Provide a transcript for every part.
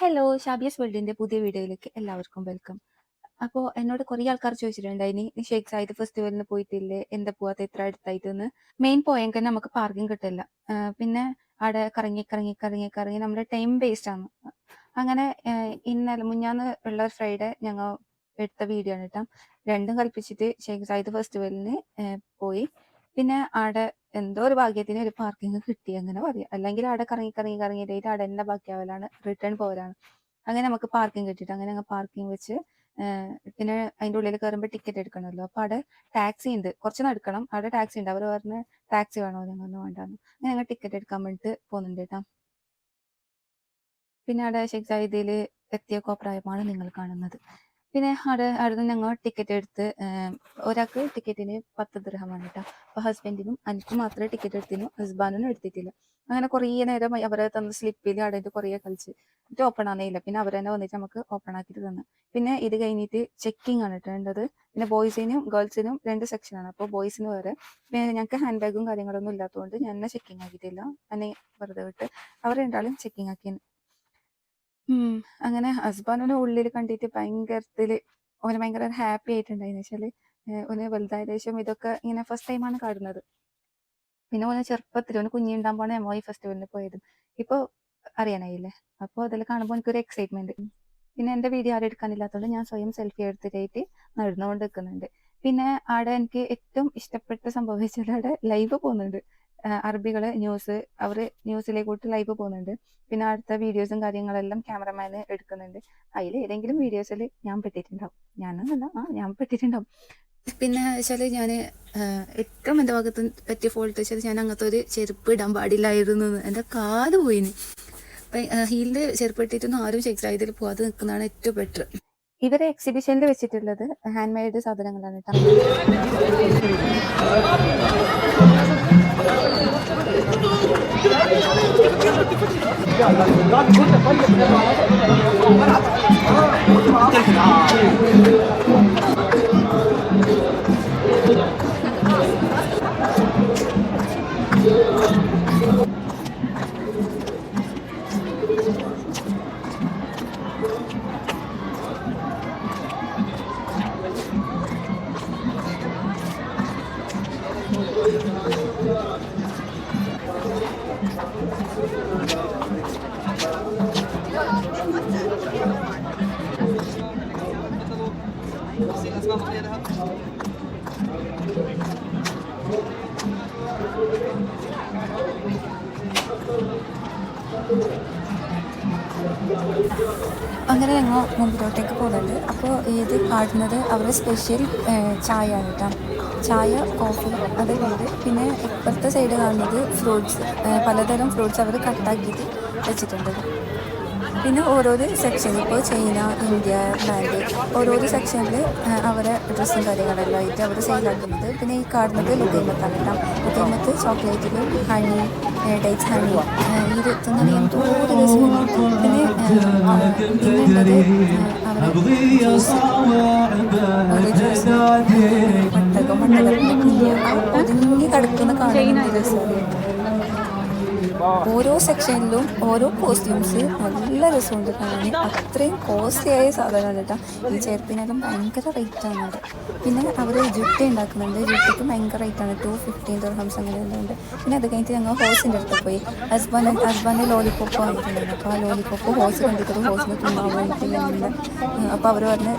Hello ഷാബിയസ് വേൾഡിന്റെ പുതിയ വീഡിയോയിലേക്ക് എല്ലാവർക്കും വെൽക്കം അപ്പോൾ എന്നോട് കുറേ ആൾക്കാർ ചോദിച്ചിട്ടുണ്ടായിനി ഷേഖ് സായിദ് ഫെസ്റ്റിവലിന് പോയിട്ടില്ലേ? എന്താ പോവാത്ത എത്ര അടുത്തായിട്ടെന്ന്? മെയിൻ പോയെങ്കിൽ നമുക്ക് പാർക്കിംഗ് കിട്ടില്ല. പിന്നെ അവിടെ കറങ്ങി കറങ്ങി കറങ്ങി കറങ്ങി നമ്മുടെ ടൈം വേസ്റ്റ് ആണ്. അങ്ങനെ ഇന്നലെ മുന്നാന്ന് ഉള്ള ഫ്രൈഡേ ഞങ്ങൾ എടുത്ത വീഡിയോ ആണ് കേട്ടോ. രണ്ടും കൽപ്പിച്ചിട്ട് ഷേഖ് സായിദ് ഫെസ്റ്റിവലിന് പോയി. പിന്നെ അവിടെ എന്തോ ഒരു ഭാഗ്യത്തിന് ഒരു പാർക്കിംഗ് കിട്ടി അങ്ങനെ പറയാം അല്ലെങ്കിൽ അവിടെ കറങ്ങി കറങ്ങി കറങ്ങി ഡേറ്റ് അവിടെ എന്നെ ബാക്കിയാവലാണ് റിട്ടേൺ പോരാണ് അങ്ങനെ നമുക്ക് പാർക്കിംഗ് കിട്ടിയിട്ട് അങ്ങനെ അങ്ങ് പാർക്കിംഗ് വെച്ച് പിന്നെ അതിന്റെ ഉള്ളിൽ കയറുമ്പോൾ ടിക്കറ്റ് എടുക്കണമല്ലോ. അപ്പൊ അവിടെ ടാക്സി ഉണ്ട്. കുറച്ച് നടക്കണം. അവിടെ ടാക്സി ഉണ്ട്. അവർ പറഞ്ഞ് ടാക്സി വേണോ ഞങ്ങളൊന്നും വേണ്ടാന്ന്. അങ്ങനെ ഞങ്ങൾ ടിക്കറ്റ് എടുക്കാൻ വേണ്ടിട്ട് പോകുന്നുണ്ട് കേട്ടോ. പിന്നെ അവിടെ ഷെയ്ഖ് ജാഹിദിയിൽ എത്തിയ കോപ്രായമാണ് നിങ്ങൾ കാണുന്നത്. പിന്നെ അവിടെ അവിടെ ഞങ്ങൾ ടിക്കറ്റ് എടുത്ത് ഒരാൾക്ക് ടിക്കറ്റിന് പത്ത് ദൃഹമാണ് കേട്ടോ അപ്പൊ ഹസ്ബൻഡിനും എനിക്ക് മാത്രമേ ടിക്കറ്റ് എടുത്തിരുന്നു. ഹസ്ബാൻഡിനും എടുത്തിട്ടില്ല. അങ്ങനെ കുറേ നേരം അവരെ തന്ന സ്ലിപ്പിൽ അവിടെ കുറേ കളിച്ച്. എന്നിട്ട് ഓപ്പൺ ആണേയില്ല പിന്നെ അവർ തന്നെ വന്നിട്ട് നമുക്ക് ഓപ്പൺ ആക്കിയിട്ട് തന്നു. പിന്നെ ഇത് കഴിഞ്ഞിട്ട് ചെക്കിംഗ് ആണ് കേട്ടോ വേണ്ടത്. പിന്നെ ബോയ്സിനും ഗേൾസിനും രണ്ട് സെക്ഷനാണ് അപ്പോൾ ബോയ്സിന് വേറെ. പിന്നെ ഞങ്ങൾക്ക് ഹാൻഡ് ബാഗും കാര്യങ്ങളൊന്നും ഇല്ലാത്തതുകൊണ്ട് ഞാൻ ചെക്കിംഗ് ആക്കിയിട്ടില്ല. എന്നെ വെറുതെ വിട്ട്. അവർ രണ്ടാളും ചെക്കിംഗ് ആക്കി ഉം. അങ്ങനെ ഹസ്ബൻഡിനെ ഉള്ളിൽ കണ്ടിട്ട് ഭയങ്കരത്തിൽ ഓന് ഭയങ്കര ഹാപ്പി ആയിട്ടുണ്ടായിന്ന് വെച്ചാൽ ഓന് വലുതായ ഇതൊക്കെ ഇങ്ങനെ ഫസ്റ്റ് ടൈമാണ് കാണുന്നത്. പിന്നെ ഓന് ചെറുപ്പത്തിൽ ഓന് കുഞ്ഞിണ്ടാകുമ്പോഴാണ് നമ്മൾ ഇ ഫെസ്റ്റിവലിന് പോയത്. ഇപ്പൊ അറിയാനായില്ലേ? അപ്പോൾ അതിൽ കാണുമ്പോൾ എനിക്കൊരു എക്സൈറ്റ്മെന്റ് പിന്നെ എന്റെ വീഡിയോ ആരും എടുക്കാനില്ലാത്തതുകൊണ്ട് ഞാൻ സ്വയം സെൽഫി എടുത്തിട്ടായിട്ട് നടന്നുകൊണ്ട് നിൽക്കുന്നുണ്ട് പിന്നെ ആടെ എനിക്ക് ഏറ്റവും ഇഷ്ടപ്പെട്ട സംഭവം വെച്ചാൽ അവിടെ ലൈവ് പോകുന്നുണ്ട്. ആഹ് അറബികൾ ന്യൂസ് അവർ ന്യൂസിലേക്കോട്ട് ലൈവ് പോകുന്നുണ്ട്. പിന്നെ അടുത്ത വീഡിയോസും കാര്യങ്ങളെല്ലാം ക്യാമറമാന് എടുക്കുന്നുണ്ട്. അതിൽ ഏതെങ്കിലും വീഡിയോസിൽ ഞാൻ പെട്ടിട്ടുണ്ടാവും. ഞാനൊന്നല്ല ആ ഞാൻ പെട്ടിട്ടുണ്ടാവും. പിന്നെ വെച്ചാൽ ഞാൻ ഏറ്റവും എന്റെ ഭാഗത്ത് പറ്റിയ ഫോൾട്ട് വെച്ചാൽ ഞാൻ അങ്ങനത്തെ ഒരു ചെരുപ്പ് ഇടാൻ പാടില്ലായിരുന്നു. എന്റെ കാൽ പോയിന്. ഹീലിന്റെ ചെരുപ്പ് ഇട്ടിട്ടൊന്നും ആരും ചെക്സ് ആയതിൽ പോകാതെ നിൽക്കുന്നതാണ് ഏറ്റവും ബെറ്റർ ഇവരെ എക്സിബിഷനിൽ വെച്ചിട്ടുള്ളത് ഹാൻഡ് മെയ്ഡ് സാധനങ്ങളാണ് കേട്ടോ. അങ്ങനെ ഞങ്ങൾ മുമ്പിലോട്ടേക്ക് പോകുന്നുണ്ട്. അപ്പോൾ ഇത് പാടുന്നത് അവരുടെ സ്പെഷ്യൽ ചായ കേട്ടോ. ചായ കോഫി അതുകൊണ്ട് പിന്നെ ഇപ്പുറത്തെ സൈഡ് കാണുന്നത് ഫ്രൂട്ട്സ് പലതരം ഫ്രൂട്ട്സ് അവർ കട്ടാക്കിയിട്ട് വെച്ചിട്ടുണ്ട്. പിന്നെ ഓരോരോ സെക്ഷൻ ഇപ്പോൾ ചൈന ഇന്ത്യ ബാങ്ക് ഓരോരോ സെക്ഷനിൽ അവരെ ഡ്രസ്സും കാര്യങ്ങളെല്ലാം ആയിട്ട് അവർ സെയിലാക്കുന്നത് പിന്നെ ഈ കാണുന്നത് ലുക്കൈമത്താണ് കേട്ടോ ലുക്കൈമത്ത് ചോക്ലേറ്റിലും ഹണി ഡേറ്റ്സ് ഹണി ഇത് തിന്നാൻ ഓരോ രസമാണ് പിന്നെ പിന്നുള്ളത് അവരെ ഒരു ജ്യൂസ് മട്ടകത്തിന്റെ ഒതുങ്ങി കിടക്കുന്ന കാണുന്ന രസമാണ്. ഓരോ സെക്ഷനിലും ഓരോ കോസ്റ്റ്യൂംസ് നല്ല രസമുണ്ട് കാണാൻ. അത്രയും കോസ്റ്റ്ലി ആയ സാധനമാണ് കേട്ടോ. ഈ ചെരുപ്പിനെല്ലാം ഭയങ്കര റേറ്റ് ആണ് അവിടെ പിന്നെ അവർ ജുട്ടി ഉണ്ടാക്കുന്നുണ്ട്. ജുട്ടിക്ക് ഭയങ്കര റേറ്റ് ആണ്. ടു ഫിഫ്റ്റീൻ ദർഹംസ് അങ്ങനെ ഉണ്ട്. പിന്നെ അത് കഴിഞ്ഞിട്ട് ഞങ്ങൾ ഹോസിന്റെ അടുത്ത് പോയി. ഹസ്ബൻഡ് ഹസ്ബൻഡ് ലോലിപോപ്പ് വാങ്ങിയിട്ടുണ്ടായിരുന്നു അപ്പോൾ ആ ലോലിപോപ്പ് ഹോസ് കണ്ടിട്ട് ഹോസിന് തിന്നാൻ വേണ്ടിയിട്ടുണ്ട് അപ്പോൾ അവർ പറഞ്ഞ്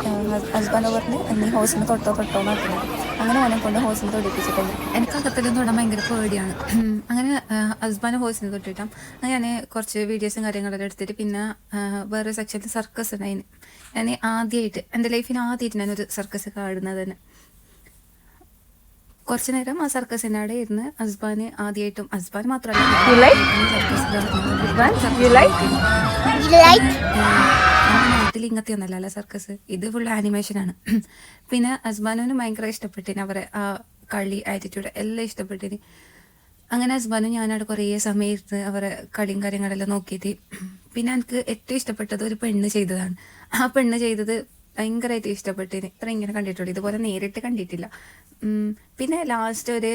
ഹസ്ബൻഡ് പറഞ്ഞ് നീ ഹോസിന് തൊട്ടോ തൊട്ടോ നോക്കുന്നത് അങ്ങനെ അവനെ കൊണ്ട് ഹോസിന് തൊടിപ്പിച്ചിട്ടുണ്ട്. എനിക്ക് അകത്തിലും തൊടാൻ ഭയങ്കര പേടിയാണ്. അങ്ങനെ ഹസ്ബൻഡ് ഹോസിന് തൊട്ടിട്ടാം അങ്ങനെ ഞാൻ കുറച്ച് വീഡിയോസും കാര്യങ്ങളൊക്കെ എടുത്തിട്ട് പിന്നെ വേറെ സെക്ഷനിൽ സർക്കസ് ഉണ്ടായിന്. ഞാൻ ആദ്യമായിട്ട് എന്റെ ലൈഫിൽ ആദ്യമായിട്ട് ഞാനൊരു സർക്കസ് കാണുന്നത് തന്നെ. കുറച്ചു നേരം ആ സർക്കസിന്റെ അവിടെ ഇരുന്ന് അസ്ബാന് ആദ്യമായിട്ടും അസ്ബാൻ മാത്രമല്ല നാട്ടിൽ ഇങ്ങനത്തെ ഒന്നല്ല സർക്കസ് ഇത് ഫുൾ ആനിമേഷൻ ആണ്. പിന്നെ ഹസ്ബാനോന് ഭയങ്കര ഇഷ്ടപ്പെട്ടിന്. അവരെ ആ കളി ആറ്റിറ്റ്യൂഡ് എല്ലാം ഇഷ്ടപ്പെട്ടിന്. അങ്ങനെ ഹസ്ബൻഡ് ഞാനവിടെ കുറേ സമയം ഇരുന്ന് അവരെ കളിയും കാര്യങ്ങളെല്ലാം നോക്കിയിട്ട് പിന്നെ എനിക്ക് ഏറ്റവും ഇഷ്ടപ്പെട്ടത് ഒരു പെണ്ണ് ചെയ്തതാണ്. ആ പെണ്ണ് ചെയ്തത് ഭയങ്കരമായിട്ട് ഇഷ്ടപ്പെട്ടിന്. ഇത്ര ഇങ്ങനെ കണ്ടിട്ടുള്ളൂ. ഇതുപോലെ നേരിട്ട് കണ്ടിട്ടില്ല. പിന്നെ ലാസ്റ്റ് ഒരു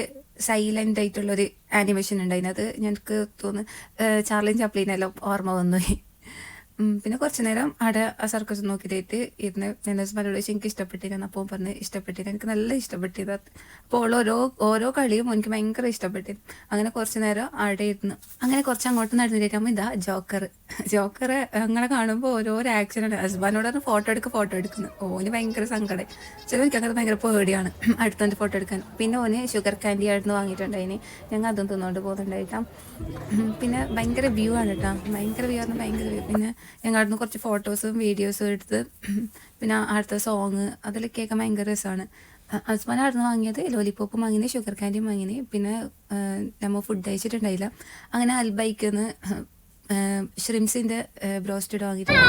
സൈലന്റ് ആയിട്ടുള്ള ഒരു ആനിമേഷൻ ഉണ്ടായിരുന്നു. അത് ഞങ്ങൾക്ക് തോന്നുന്നു ചാർലിൻ ചാപ്ലിനെല്ലാം ഓർമ്മ വന്നുപോയി. ഉം, പിന്നെ കുറച്ച് നേരം അവിടെ ആ സർക്കസ് നോക്കിയിട്ട് ഇരുന്ന് എന്റെ ഹസ്ബൻഡോട് ചോദിച്ചു എനിക്ക് ഇഷ്ടപ്പെട്ടിരുന്നു അപ്പോൾ പറഞ്ഞ് ഇഷ്ടപ്പെട്ടിരുന്നു എനിക്ക് നല്ല ഇഷ്ടപ്പെട്ടത് അപ്പോൾ ഓരോ ഓരോ കളിയും എനിക്ക് ഭയങ്കര ഇഷ്ടപ്പെട്ടിരുന്നു അങ്ങനെ കുറച്ച് നേരം അവിടെ ഇരുന്നു അങ്ങനെ കുറച്ച് അങ്ങോട്ട് നടന്നിട്ടാകുമ്പോൾ ഇതാ ജോക്കർ. ജോക്കർ അങ്ങനെ കാണുമ്പോൾ ഓരോരോ ആക്ഷനാണ് ഹസ്ബൻഡോട് ഫോട്ടോ എടുക്കുക ഫോട്ടോ എടുക്കുന്നു ഓന് ഭയങ്കര സങ്കടം ചിലർക്ക് അങ്ങനെ ഭയങ്കര പേടിയാണ് അടുത്തോണ്ട് ഫോട്ടോ എടുക്കാൻ. പിന്നെ ഓന് ഷുഗർ ക്യാൻഡി ആയിരുന്നു വാങ്ങിയിട്ടുണ്ടായിന് ഞങ്ങൾ അതും തിന്നുകൊണ്ട് പോകുന്നുണ്ടായിട്ടാ പിന്നെ ഭയങ്കര വ്യൂ ആണ് കേട്ടോ ഭയങ്കര വ്യൂ ആണ് ഭയങ്കര വ്യൂ പിന്നെ ഞങ്ങൾ അവിടുന്ന് കുറച്ച് ഫോട്ടോസും വീഡിയോസും എടുത്ത് പിന്നെ അടുത്ത സോങ് അതിലൊക്കെ ഒക്കെ ഭയങ്കര രസമാണ്. ഹസ്ബൻഡ് അവിടുന്ന് വാങ്ങിയത് ലോലിപോപ്പും വാങ്ങിയത് ഷുഗർ കാൻഡിയും വാങ്ങിയത്. പിന്നെ നമ്മൾ ഫുഡ് കഴിച്ചിട്ടുണ്ടായില്ല. അങ്ങനെ അൽബൈക്കുന്ന് ഷ്രിംസിന്റെ ബ്രോസ്റ്റഡ് വാങ്ങിയിട്ടുണ്ട്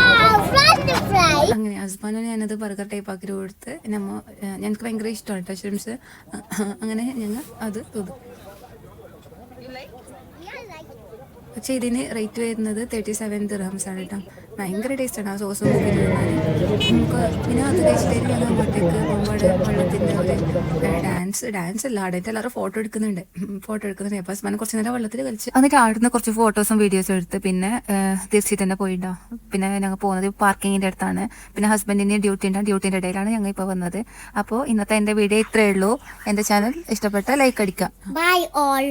അങ്ങനെ ഹസ്ബൻഡിന് ഞാനത് ബർഗർ ടൈപ്പ് ആക്കി കൊടുത്ത് നമ്മ ഞങ്ങൾക്ക് ഭയങ്കര ഇഷ്ടമാണ് കേട്ടോ ഷ്രിംസ് അങ്ങനെ ഞങ്ങൾ അത് തിന്നു. പക്ഷേ ഇതിന് റേറ്റ് വരുന്നത് തേർട്ടി സെവൻ ദിർഹംസ് ആണ് കേട്ടോ ഭയങ്കര ടേസ്റ്റാണ് ആ സോസ് നമുക്ക് പിന്നെ അത് കഴിച്ചിട്ട് അങ്ങോട്ടേക്ക് വെള്ളത്തിന്റെ ഒരു ഡാൻസ് ഡാൻസ് അല്ല. അവിടെ എല്ലാവരും ഫോട്ടോ എടുക്കുന്നുണ്ട്. ഫോട്ടോ എടുക്കുന്നുണ്ട്. അപ്പോൾ ഹസ്ബൻഡ് കുറച്ച് നേരം വെള്ളത്തിൽ കളിച്ച്. എന്നിട്ട് ആടുന്ന കുറച്ച് ഫോട്ടോസും വീഡിയോസും എടുത്ത് പിന്നെ തിരിച്ചിട്ട് തന്നെ പോയിട്ടോ പിന്നെ ഞങ്ങൾ പോകുന്നത് പാർക്കിങ്ങിന്റെ അടുത്താണ്. പിന്നെ ഹസ്ബൻഡിന്റെ ഡ്യൂട്ടി ഉണ്ടാകും ഡ്യൂട്ടിന്റെ ഇടയിലാണ് ഞങ്ങൾ ഇപ്പോൾ വന്നത്. അപ്പോൾ ഇന്നത്തെ എന്റെ വീഡിയോ ഇത്രയേ ഉള്ളൂ. എന്റെ ചാനൽ ഇഷ്ടപ്പെട്ട ലൈക്ക് അടിക്കാം ബൈ all.